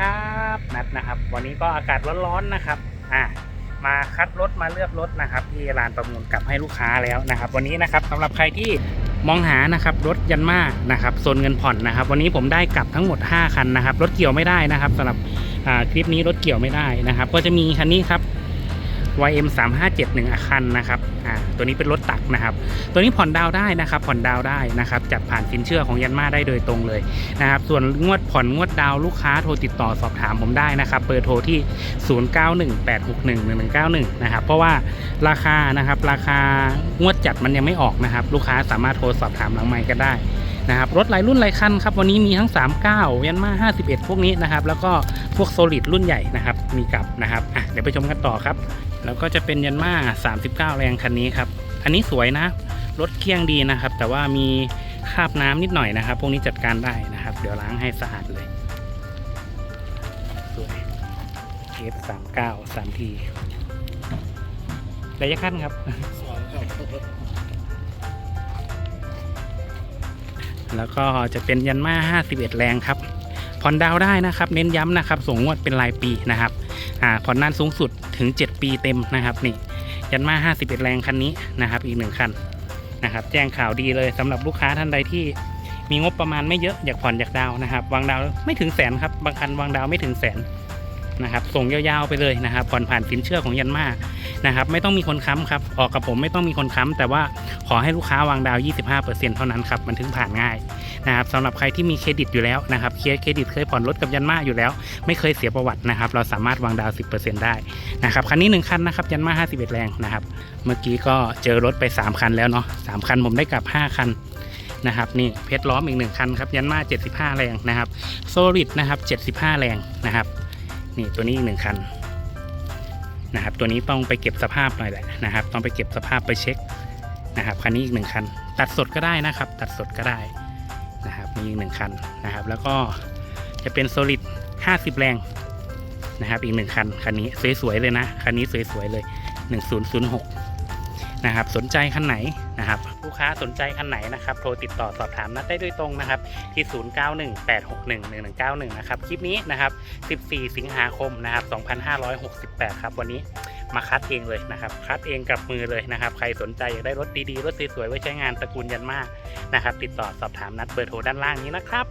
ครับนัดนะครับ วันนี้ก็อากาศร้อนๆนะครับอ่ามาคัดรถมาเลือกรถนะครับ ที่ลานประมูลกลับให้ลูกค้าแล้วนะครับ วันนี้นะครับสำหรับใครที่มองหานะครับรถยันมานะครับโซนเงินผ่อนนะครับ วันนี้ผมได้กลับทั้งหมด 5 คันนะครับรถเกี่ยวไม่ได้นะครับสำหรับคลิปนี้รถเกี่ยวไม่ได้นะครับ ก็จะมีคันนี้ครับ YM 3 5 7 1อาคันนะครับอ่าตัวนี้เป็นรถตักนะครับ ตัวนี้ผ่อนดาวได้นะครับ ผ่อนดาวได้นะครับจัดผ่านสินเชื่อของยันมาได้โดยตรงเลยนะครับ ส่วนงวดผ่อนงวดดาวลูกค้าโทรติดต่อสอบถามผมได้นะครับเบอร์โทรที่ 0918611191 นะครับ เพราะว่าราคานะครับราคางวดจัดมันยังไม่ออกนะครับ ลูกค้าสามารถโทรสอบถามหลังไมค์ก็ได้นะครับรถหลายรุ่นหลายคันครับวันนี้มีทั้ง 39 ยันมา 51 พวกนี้นะครับ แล้วก็พวกโซลิดรุ่นใหญ่นะครับ มีกลับนะครับอะเดี๋ยวไปชมกันต่อครับ แล้วก็จะเป็นยันมา 39 แรงคันนี้ครับ อันนี้สวยนะ รถเคี่ยงดีนะครับ แต่ว่ามีคราบน้ำนิดหน่อยนะครับ พวกนี้จัดการได้นะครับ เดี๋ยวล้างให้สะอาดเลย สวย F39 3ทีระยะขั้นครับ แล้วก็จะเป็นยันมา 51 แรงครับผ่อนดาวได้นะครับ เน้นย้ำนะครับ ส่งงวดเป็นรายปีนะครับ อ่าผ่อนนานสูงสุดถึง 7 ปีเต็มนะครับนี่ยันมา 51 แรงคันนี้นะครับ อีกหนึ่งคันนะครับ แจ้งข่าวดีเลยสำหรับลูกค้าท่านใดที่มีงบประมาณไม่เยอะอยากผ่อนอยากดาวนะครับ วางดาวไม่ถึงแสนครับบางคันวางดาวไม่ถึงแสนนะครับ ส่งยาวๆไปเลยนะครับผ่อนผ่านสินเชื่อของยันมา นะครับไม่ต้องมีคนค้ำครับออกกับผมไม่ต้องมีคนค้ำแต่ว่าขอให้ลูกค้าวางดาวน์25%เท่านั้นครับมันถึงผ่านง่ายนะครับสำหรับใครที่มีเครดิตอยู่แล้วนะครับเคสเครดิตเคยผ่อนรถกับยันมาอยู่แล้ว ไม่เคยเสียประวัตินะครับ เราสามารถวางดาวน์10%ได้นะครับคันนี้หนึ่งคันนะครับยันมา51 แรงนะครับเมื่อกี้ก็เจอรถไป 3 คันแล้วเนาะสามคันผมได้กลับ 5 คันนะครับนี่เพชรล้อมอีกหนึ่งคันครับยันมา75 แรงนะครับโซลิดนะครับ75 แรงนะครับนี่ตัวนี้อีกหนึ่งคัน นะครับตัวนี้ต้องไปเก็บสภาพหน่อยแหละนะครับ ต้องไปเก็บสภาพไปเช็คนะครับคันนี้อีกหนึ่งคัน ตัดสดก็ได้นะครับ ตัดสดก็ได้นะครับมีอีกหนึ่งคันนะครับ แล้วก็จะเป็นโซลิด50 แรงนะครับอีกหนึ่งคันคันนี้สวยๆเลยนะคันนี้สวยๆเลย 1006นะครับสนใจคันไหน นะครับลูกค้าสนใจคันไหนนะครับโทรติดต่อสอบถามนัดได้โดยตรงนะครับที่ 0918611191 นะครับคลิปนี้นะครับ 14 สิงหาคมนะครับ2568 ครับ วันนี้มาคัดเองเลยนะครับคัดเองกับมือเลยนะครับ ใครสนใจอยากได้รถดีๆ รถสวยๆไว้ใช้งานตระกูลยันมากนะครับติดต่อสอบถามนัดเบอร์โทรด้านล่างนี้นะครับ